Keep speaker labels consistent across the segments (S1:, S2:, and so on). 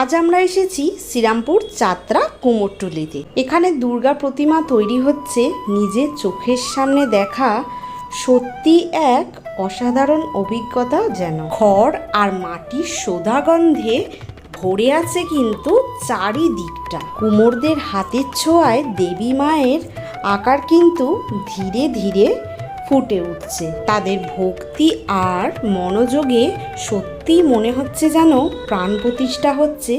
S1: আজ আমরা এসেছি শ্রীরামপুর চাত্রা কুমোরটুলিতে। এখানে দুর্গা প্রতিমা তৈরি হচ্ছে, নিজের চোখের সামনে দেখা, সত্যি এক অসাধারণ অভিজ্ঞতা যেন। খড় আর মাটির সোদা গন্ধে ভরে আছে কিন্তু চারিদিকটা। কুমোরদের হাতের ছোঁয়ায় দেবী মায়ের আকার কিন্তু ধীরে ধীরে ফুটে উঠছে। তাদের ভক্তি আর মনোযোগে সত্যি মনে হচ্ছে যেন প্রাণ প্রতিষ্ঠা হচ্ছে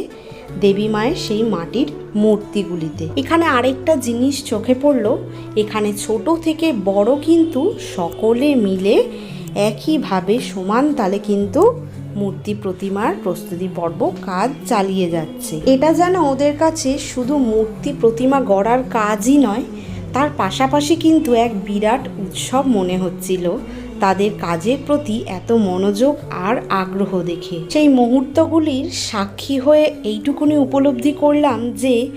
S1: দেবী মায়ের সেই মাটির মূর্তিগুলিতে। এখানে আরেকটা জিনিস চোখে পড়ল, এখানে ছোট থেকে বড় কিন্তু সকলে মিলে একইভাবে সমান তালে কিন্তু মূর্তি প্রতিমার প্রস্তুতি পর্ব কাজ চালিয়ে যাচ্ছে। এটা যেন ওদের কাছে শুধু মূর্তি প্রতিমা গড়ার কাজই নয়, তার পাশাপাশি কিন্তু এক বিরাট উৎসব মনে হচ্ছিল। তাদের কাজের প্রতি এত মনোযোগ আর আগ্রহ দেখে। সেই মুহূর্তগুলির সাক্ষী হয়ে এইটুকুনি উপলব্ধি করলাম যে,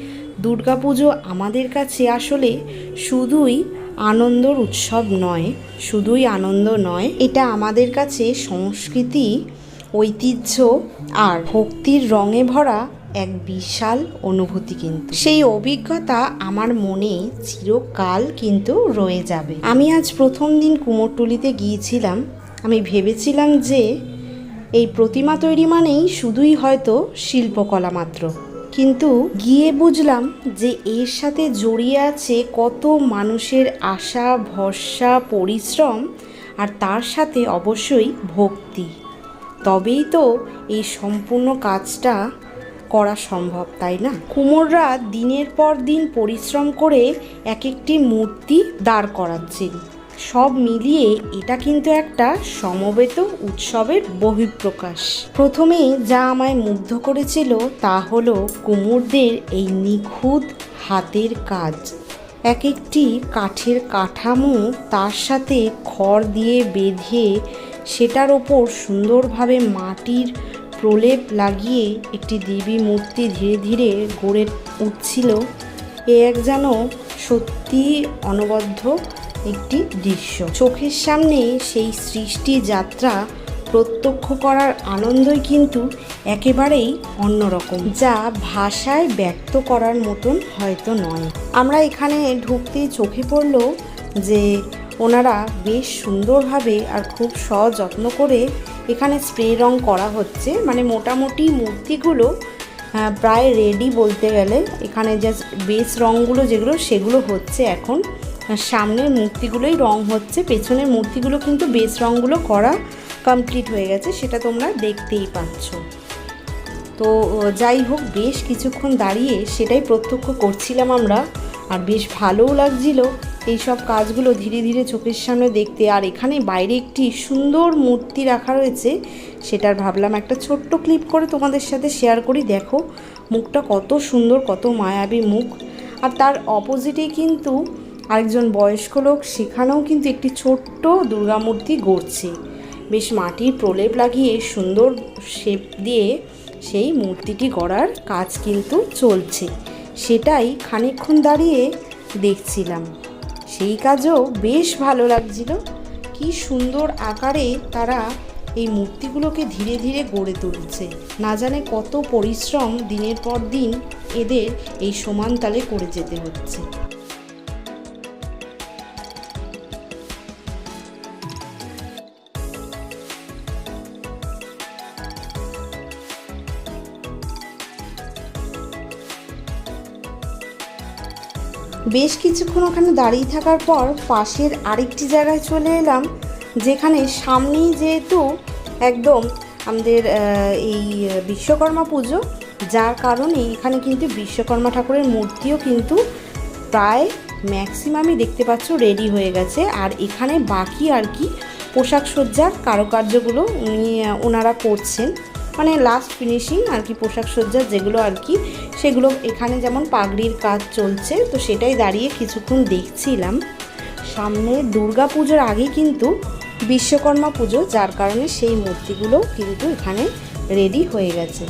S1: দুর্গাপুজো আমাদের কাছে আসলে শুধুই আনন্দর উৎসব নয়, শুধুই আনন্দ নয়, এটা আমাদের কাছে সংস্কৃতি, ঐতিহ্য আর ভক্তির রঙে ভরা এক বিশাল অনুভূতি কিন্তু। সেই অভিজ্ঞতা আমার মনে চিরকাল কিন্তু রয়ে যাবে। আমি আজ প্রথম দিন কুমোরটুলিতে গিয়েছিলাম। আমি ভেবেছিলাম যে এই প্রতিমা তৈরি মানেই শুধুই হয়তো শিল্পকলা মাত্র। কিন্তু গিয়ে বুঝলাম যে এর সাথে জড়িয়ে আছে কত মানুষের আশা, ভরসা, পরিশ্রম আর তার সাথে অবশ্যই ভক্তি। তবেই তো এই সম্পূর্ণ কাজটা করা সম্ভব, তাই না? কুমোররা দিনের পর দিন পরিশ্রম করে এক একটি মূর্তি দাঁড় করাচ্ছেন। সব মিলিয়ে এটা কিন্তু একটা সমবেত উৎসবের বহিঃপ্রকাশ। প্রথমে যা আমায় মুগ্ধ করেছিল তা হলো কুমোরদের এই নিখুঁত হাতের কাজ। এক একটি কাঠের কাঠামো তার সাথে খড় দিয়ে বেঁধে সেটার ওপর সুন্দরভাবে মাটির প্রলেপ লাগিয়ে একটি দেবী মূর্তি ধীরে ধীরে গড়ে উঠছিল, এ এক যেন সত্যি অনবদ্য একটি দৃশ্য। চোখের সামনে সেই সৃষ্টি যাত্রা প্রত্যক্ষ করার আনন্দই কিন্তু একেবারেই অন্যরকম, যা ভাষায় ব্যক্ত করার মতন হয়তো নয়। আমরা এখানে ঢুকতেই চোখে পড়ল যে, ওনারা বেশ সুন্দরভাবে আর খুব সযত্ন করে এখানে স্প্রে রং করা হচ্ছে। মানে মোটামুটি মূর্তিগুলো প্রায় রেডি বলতে গেলে। এখানে জাস্ট বেস রঙগুলো যেগুলো, সেগুলো হচ্ছে এখন। সামনের মূর্তিগুলোই রং হচ্ছে। পেছনের মূর্তিগুলো কিন্তু বেস রঙগুলো করা কমপ্লিট হয়ে গেছে। সেটা তোমরা দেখতেই পাচ্ছ। তো, যাই হোক, বেশ কিছুক্ষণ দাঁড়িয়ে সেটাই প্রত্যক্ষ করছিলাম আমরা। আর বেশ ভালোও লাগছিল। এই সব কাজগুলো ধীরে ধীরে চোখের সামনে দেখতে আর এখানে বাইরে একটি সুন্দর মূর্তি রাখা রয়েছে, সেটার ভাবলাম একটা ছোট্ট ক্লিপ করে তোমাদের সাথে শেয়ার করি। দেখো, মুখটা কত সুন্দর, কত মায়াবী মুখ। আর তার অপোজিটে কিন্তু আরেকজন বয়স্ক লোক, সেখানেও কিন্তু একটি ছোট্ট দুর্গা মূর্তি গড়ছে। বেশ মাটির প্রলেপ লাগিয়ে সুন্দর শেপ দিয়ে সেই মূর্তিটি গড়ার কাজ কিন্তু চলছে। সেটাই খানিকক্ষণ দাঁড়িয়ে দেখছিলাম। সেই কাজও বেশ ভালো লাগছিল। কি সুন্দর আকারে তারা এই মূর্তিগুলোকে ধীরে ধীরে গড়ে তুলছে। না জানে কত পরিশ্রম দিনের পর দিন এদের এই সমান তালে করে যেতে হচ্ছে। বেশ কিছুক্ষণ ওখানে দাঁড়িয়ে থাকার পর পাশের আরেকটি জায়গায় চলে এলাম, যেখানে সামনেই যেহেতু একদম আমাদের এই বিশ্বকর্মা পুজো, যার কারণে এখানে কিন্তু বিশ্বকর্মা ঠাকুরের মূর্তিও কিন্তু প্রায় ম্যাক্সিমামই দেখতে পাচ্ছ রেডি হয়ে গেছে। আর এখানে বাকি আর কি পোশাক সজ্জার কারুকার্যগুলো উনি ওনারা করছেন। মানে লাস্ট ফিনিশিং আর কি পোশাক সজ্জার যেগুলো আর কি সেগুলো এখানে যেমন পাগড়ির কাজ চলছে, তো সেটাই দাঁড়িয়ে কিছুক্ষণ দেখছিলাম। সামনে দুর্গা পুজোর আগে কিন্তু বিশ্বকর্মা পুজো, যার কারণে সেই মূর্তিগুলো কিন্তু এখানে রেডি হয়ে গেছে।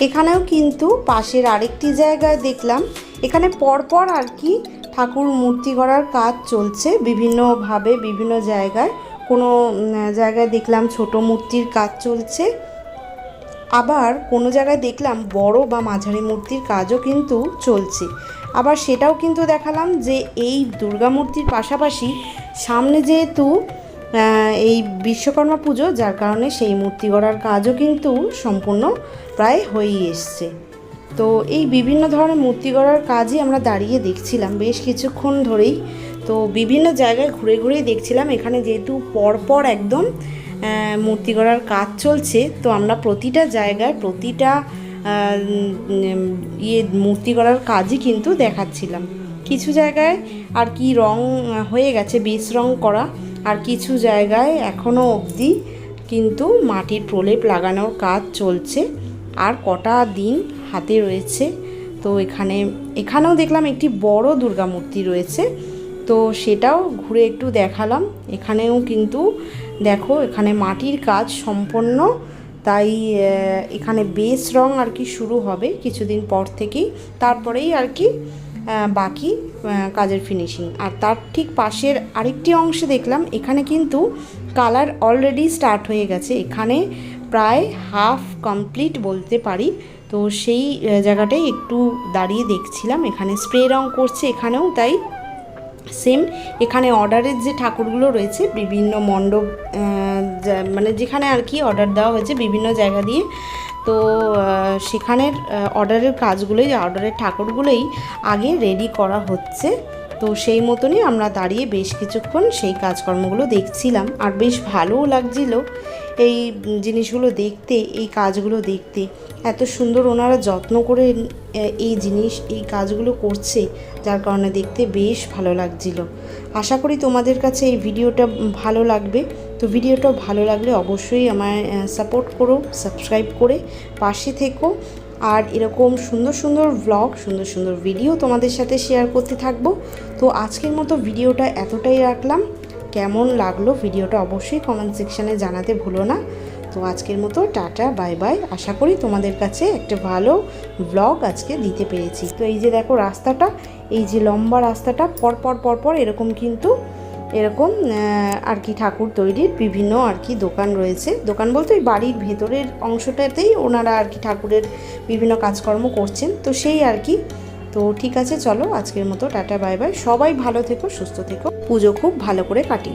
S1: এখানেও কিন্তু পাশের আরেকটি জায়গায় দেখলাম, এখানে পরপর আর কি ঠাকুর মূর্তি করার কাজ চলছে বিভিন্নভাবে, বিভিন্ন জায়গায়। কোনো জায়গায় দেখলাম ছোট মূর্তির কাজ চলছে। আবার কোনো জায়গায় দেখলাম বড় বা মাঝারি মূর্তির কাজও কিন্তু চলছে। আবার সেটাও কিন্তু দেখালাম যে এই দুর্গা মূর্তির পাশাপাশি সামনে যেহেতু এই বিশ্বকর্মা পুজো, যার কারণে সেই মূর্তি গড়ার কাজও কিন্তু সম্পূর্ণ প্রায় হয়েই এসছে। তো এই বিভিন্ন ধরনের মূর্তি গড়ার কাজই আমরা দাঁড়িয়ে দেখছিলাম বেশ কিছুক্ষণ ধরেই। তো বিভিন্ন জায়গায় ঘুরে ঘুরেই দেখছিলাম, এখানে যেহেতু পরপর একদম মূর্তি গড়ার কাজ চলছে, তো আমরা প্রতিটা জায়গায় প্রতিটা ইয়ে মূর্তি গড়ার কাজই কিন্তু দেখাচ্ছিলাম। কিছু জায়গায় আর কি রং হয়ে গেছে, বেশ রং করা। আর কিছু জায়গায় এখনও অবধি কিন্তু মাটির প্রলেপ লাগানোর কাজ চলছে। আর কটা দিন হাতে রয়েছে। তো এখানে, এখানেও দেখলাম একটি বড় দুর্গা মূর্তি রয়েছে। তো সেটাও ঘুরে একটু দেখালাম। এখানেও কিন্তু দেখো, এখানে মাটির কাজ সম্পন্ন। তাই এখানে বেস রং আর কি শুরু হবে কিছুদিন পর থেকেই। তারপরেই আর কি বাকি কাজের ফিনিশিং আর তার ঠিক পাশের আরেকটি অংশে দেখলাম, এখানে কিন্তু কালার অলরেডি স্টার্ট হয়ে গেছে। এখানে প্রায় হাফ কমপ্লিট বলতে পারি। তো সেই জায়গাটাই একটু দাঁড়িয়ে দেখছিলাম। এখানে স্প্রে রং করছে এখানেও, তাই সেম এখানে অর্ডারের যে ঠাকুরগুলো রয়েছে, বিভিন্ন মণ্ডপ মানে যেখানে আর কি অর্ডার দেওয়া হয়েছে, বিভিন্ন জায়গা দিয়ে তো সেখানের অর্ডারের কাজগুলোই অর্ডারের ঠাকুরগুলোই আগে রেডি করা হচ্ছে। তো সেই মতনই আমরা দাঁড়িয়ে বেশ কিছুক্ষণ সেই কাজকর্মগুলো দেখছিলাম। আর বেশ ভালোও লাগছিল এই জিনিসগুলো দেখতে, এই কাজগুলো দেখতে। এত সুন্দর ওনারা যত্ন করে এই জিনিস, এই কাজগুলো করছে, যার কারণে দেখতে বেশ ভালো লাগছিল। আশা করি তোমাদের কাছে এই ভিডিওটা ভালো লাগবে। তো ভিডিওটা ভালো লাগলে অবশ্যই আমায় সাপোর্ট করো সাবস্ক্রাইব করে পাশে থেকো। আর এরকম সুন্দর সুন্দর ভ্লগ সুন্দর সুন্দর ভিডিও তোমাদের সাথে শেয়ার করতে থাকব। তো আজকের মতো ভিডিওটা এতটাই রাখলাম। কেমন লাগল ভিডিওটা অবশ্যই কমেন্ট সেকশানে জানাতে ভুলো না। তো আজকের মতো টাটা বাই বাই আশা করি তোমাদের কাছে একটা ভালো ব্লগ আজকে দিতে পেরেছি। তো এই যে দেখো রাস্তাটা, এই যে লম্বা রাস্তাটা, পরপর পরপর এরকম কিন্তু এরকম আর কি ঠাকুর তৈরির বিভিন্ন আর কি দোকান রয়েছে। দোকান বলতে ওই বাড়ির ভেতরের অংশটাতেই ওনারা আর কি ঠাকুরের বিভিন্ন কাজকর্ম করছেন। তো সেই আর কি। তো ঠিক আছে, চলো আজকের মতো টাটা, বাই বাই। সবাই ভালো থেকো, সুস্থ থেকো। পুজো খুব ভালো করে কাটিও